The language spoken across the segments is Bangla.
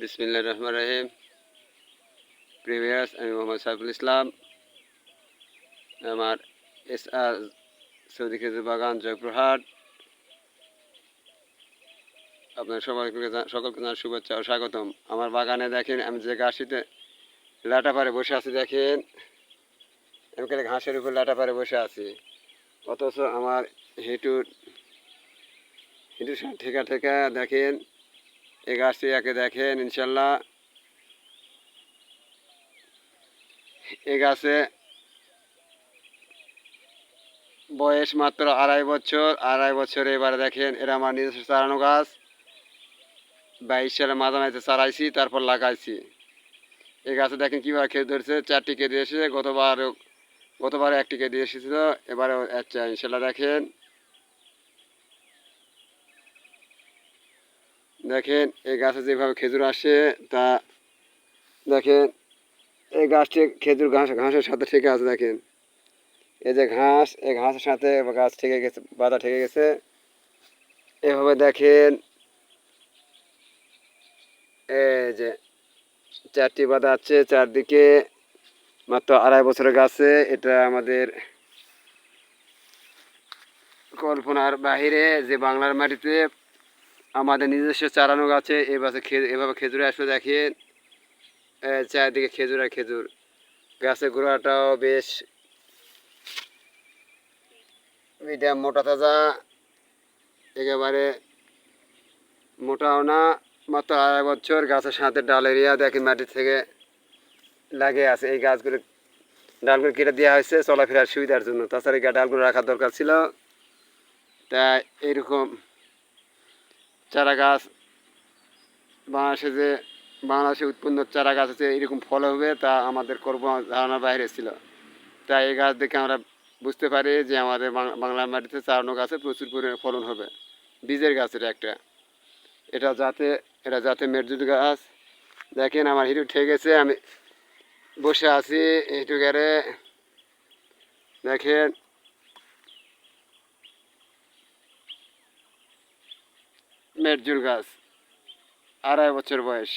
বিসমিল্লা রহমান রহিম। প্রিভিয়াস আমি মোহাম্মদ সাইফুল ইসলাম। আমার এস আর সৌদি খেজুর বাগান জয়পুরহাট আপনার সবাইকে সকলকে জানার শুভেচ্ছা ও স্বাগতম। আমার বাগানে দেখেন, আমি যে গাছটিতে লাটা পারে বসে আছি, দেখেন, আমি ঘাসের উপর লাটা পারে বসে আছি। অথচ আমার হেঁটুর হেঁটুর ঠেকা ঠেকা দেখেন এই গাছটি একে দেখেন, ইনশাল্লাহ। এই গাছে বয়স মাত্র আড়াই বছর আড়াই বছর এবারে দেখেন, এরা আমার নিজস্ব চারানো গাছ। বাইশ সালে মাঝামাঝিতে চারাইছি, তারপর লাগাইছি। এই গাছে দেখেন কীভাবে খেয়ে ধরছে, চারটি কেটে এসেছে গতবার গতবার একটি কেটে এসেছিল এবারে আচ্ছা ইনশাল্লাহ দেখেন। দেখেন এই গাছে যেভাবে খেজুর আসে, তা দেখেন এই গাছটি খেজুর ঘাস, ঘাসের সাথে ঠেকে আছে, দেখেন। এই যে ঘাস এই ঘাসের সাথে গাছ ঠেকে গেছে, বাধা ঠেকে গেছে। এভাবে দেখেন, এই যে চারটি বাধা আছে, চারদিকে মাত্র আড়াই বছরের গাছে, এটা আমাদের কল্পনার বাহিরে যে বাংলার মাটিতে আমাদের নিজস্ব চারানো গাছে খে- এভাবে খেজুরে আসলে দেখেন। এ, চারিদিকে খেজুর আর খেজুর। গাছের গোড়াটাও বেশ এটা মোটা তাজা। একেবারে মোটাও না মাত্র আড়াই বছর গাছের সাথে ডাল এরিয়া দেখেন মাটি থেকে লাগে আছে। এই গাছগুলো ডালগুলো কেটে দেওয়া হয়েছে চলাফেরার সুবিধার জন্য। তাছাড়া ডালগুলো রাখার দরকার ছিল। তা এইরকম চারা গাছ বাংলাদেশে যে বাংলাদেশে উৎপন্ন চারা গাছ আছে, এরকম ফল হবে, তা আমাদের করব ধারণার বাইরে ছিল। তাই এই গাছ দেখে আমরা বুঝতে পারি যে আমাদের বাং- বাংলার মাটিতে চারানো গাছে প্রচুর পরিমাণে ফলন হবে। বীজের গাছ এটা একটা। এটা যাতে এটা যাতে মেরজুদ গাছ। দেখেন আমার হিটু ঠেকেছে আমি বসে আছি হিটু গেরে দেখেন মেরজুল গাছ আড়াই বছর বয়স।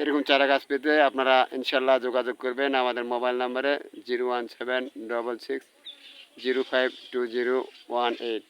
এরকম চারা গাছ পেতে আপনারা ইনশাল্লাহ যোগাযোগ করবেন আমাদের মোবাইল নাম্বারে zero one seven double six zero five two zero one eight.